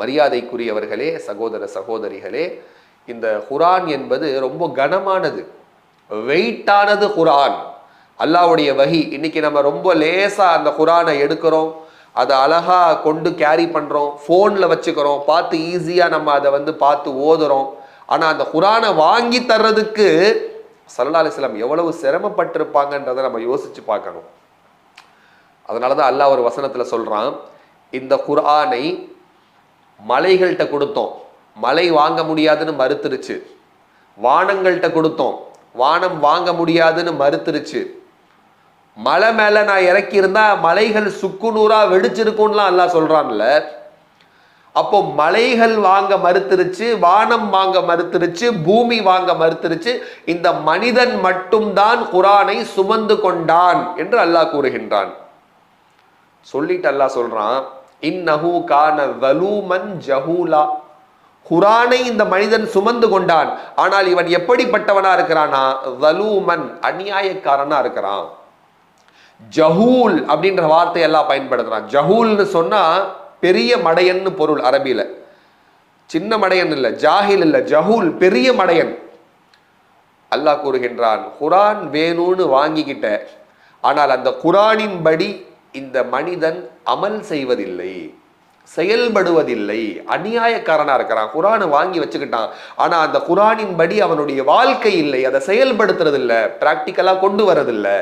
மரியாதைக்குரியவர்களே சகோதர சகோதரிகளே இந்த குரான் என்பது ரொம்ப கனமானது. வெயிட்டானது குரான் அல்லாஹ்வுடைய வகி. இன்னைக்கு நம்ம ரொம்ப லேசா அந்த குரானை எடுக்கிறோம். அதை அழகா கொண்டு கேரி பண்றோம். ஃபோனில் வச்சுக்கிறோம். பார்த்து ஈஸியா நம்ம அதை வந்து பார்த்து ஓதுறோம். ஆனா அந்த குரானை வாங்கி தர்றதுக்கு சல்லா அலிஸ்லாம் எவ்வளவு சிரமப்பட்டிருப்பாங்கன்றதை நம்ம யோசிச்சு பார்க்கணும். அதனால தான் அல்லாஹ் ஒரு வசனத்துல சொல்றான் இந்த குரானை மலைகள்கிட்ட கொடுத்தோம். மலை வாங்க முடியாதுன்னு மறுத்துருச்சு. வானங்கள்கிட்ட கொடுத்தோம். வானம் வாங்க முடியாதுன்னு மறுத்துருச்சு. மலை மேல நான் இறக்கியிருந்தா மலைகள் சுக்குநூறா வெடிச்சிருக்கும்லாம் அல்லாஹ் சொல்றான்ல. அப்போ மலைகள் வாங்க மறுத்துருச்சு வானம் வாங்க மறுத்துருச்சு பூமி வாங்க மறுத்துருச்சு. இந்த மனிதன் மட்டும்தான் குரானை சுமந்து கொண்டான் என்று அல்லாஹ் கூறுகின்றான். சொல்லிட்டு அல்லாஹ் சொல்றான் இன்னஹு கான வலூமன் ஜஹூலா. குரானை இந்த மனிதன் சுமந்து கொண்டான். ஆனால் இவன் எப்படிப்பட்டவனா இருக்கிறானா? வலூமன் அநியாயக்காரனா இருக்கிறான். ஜஹூல் அப்படின்ற வார்த்தையெல்லாம் பயன்படுத்துறான். ஜஹூல்னு சொன்னா பெரிய மடையன்னு பொருள் அரபியில. சின்ன மடையன் இல்லை ஜாஹில் இல்லை ஜஹூல் பெரிய மடையன். அல்லாஹ் கூறுகின்றான் குரான் வேணும்னு வாங்கிக்கிட்ட. ஆனால் அந்த குரானின்படி இந்த மனிதன் அமல் செய்வதில்லை செயல்படுவதில்லை அநியாயக்காரனா இருக்கிறான் குரானை வாங்கி வச்சுக்கிட்டான். ஆனா அந்த குரானின் படி அவனுடைய வாழ்க்கை இல்லை அதை செயல்படுத்துறது இல்லை பிராக்டிக்கலா கொண்டு வரதில்லை.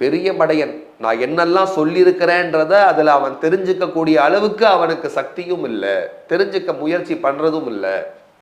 பெரிய படையன் நான் என்னெல்லாம் சொல்லியிருக்கிறேன்றத அதில் அவன் தெரிஞ்சுக்க கூடிய அளவுக்கு அவனுக்கு சக்தியும் இல்லை தெரிஞ்சுக்க முயற்சி பண்றதும் இல்லை.